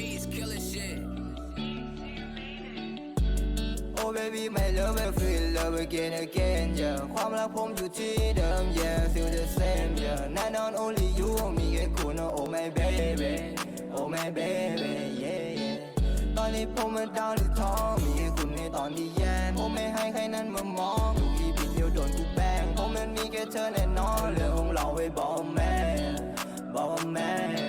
shit. Oh baby my love I feel love again again yeah ความรักผมอยู่ที่เดิม yeah feel the same yeah แน่นอน only you มีแค่คุณ oh my baby oh my baby yeah yeah ตอนนี้ผมมันดาวหรือท้องมีแค่คุณในตอนที่แย่ผมไม่ให้ใครนั้นมามองทุกทีผิดเดียวโดนกูแบงผมมันมีแค่เธอแน่นอนเรื่องของเราไปบอกแม่บอกแม่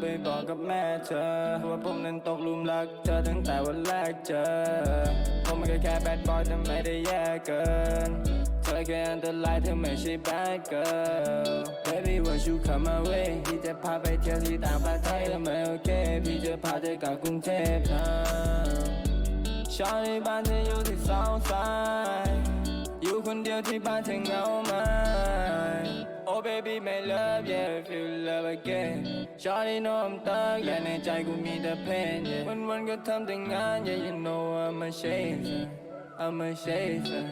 ไปบอกกับแม่เธอ ว่าผมนั้นตกหลุมรักเธอตั้งแต่วันแรกเจอ ผมไม่เคยแค่แบดบอยแต่ไม่ได้แย่เกิน เธอแค่อันตรายเธอไม่ใช่ bad girl baby what you come my way พี่จะพาไปเที่ยวที่ต่างประเทศแล้วไม่โอเค พี่จะพาเธอกลับกรุงเทพนะชาวในบ้านเธออยู่ที่ south side อยู่คนเดียวที่บ้านเธอเหงาไหม baby my love yeah feel love again Shawty know I'm thug และในใจกูมีแต่ pain yeah วันวันๆก็ทำแต่งาน yeah you know I'm a chaser I'm a chaser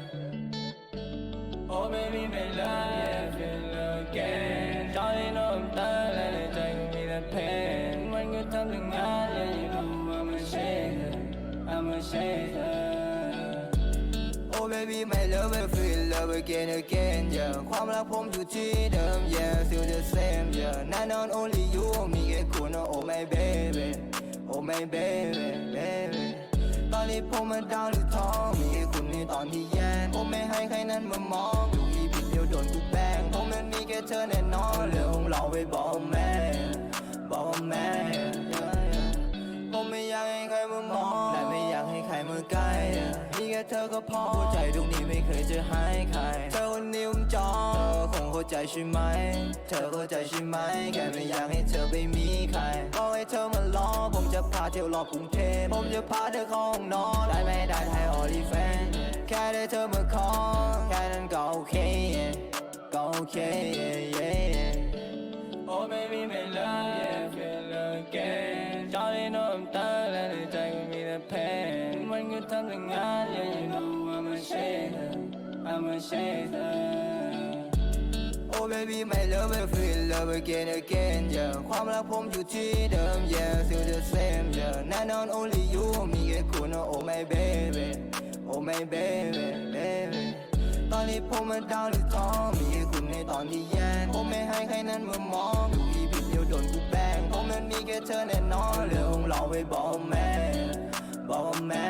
Oh baby my love yeah feel love again Shawty know I'm thug และในใจกูมีแต่ pain วันๆก็ทำแต่งาน yeah you know I'm a chaser I'm a chaser Oh baby my love I feel love again again yeah ความรักผมอยู่ที่เดิม yeah feel the same yeah แน่นอน only you มีแค่คุณ oh my baby oh my baby baby ตอนนี้ผมมันดาวหรือท้อมีแค่คุณในตอนที่แย่ผมไม่ให้ใครนั้นมามองทุกทีผิดเดียวโดนกูแบงผมมันมีแค่เธอแน่นอนเรื่องของเราไปบอกแม่บอกแม่ผมไม่อยากให้ใครมามองและไม่อยากให้ใครมาใกล้ ค่เธอก็พอหัวใจดวงนี้ไม่เคยจะให้ใครเธอคนนิ้วจองเธอคงเข้าใจใช่ไหม เธอเข้าใจใช่ไหมแค่ไม่อยากให้เธอไปมีใครบอให้เธอมาล้อผมจะพาเที่ยวรอบกรุงเทพผมจะพาเธอเข้าห้องนอนได้ไม่ได้ไทยออลีแฟนแค่ได้เธอมาขอแค่นั้นก็โอเคก็โอเค Oh baby my love pain วันก็ทำแต่งาน yeah you know I'm a chaser I'm a chaser Oh baby my love I feel love again again yeah ความรักผมอยู่ที่เดิม yeah feel the same yeah แน่นอน only you มีแค่คุณ oh my baby oh my baby baby ตอนนี้ผมมันดาวหรือท้องมีแค่คุณในตอนที่แย่ผมไม่ให้ใครนั้นมามองทุกทีผิดเดียวโดนกูแบงผมมันมีแค่เธอแน่นอนเรื่องของเราไปบอกแม่ บอกแม่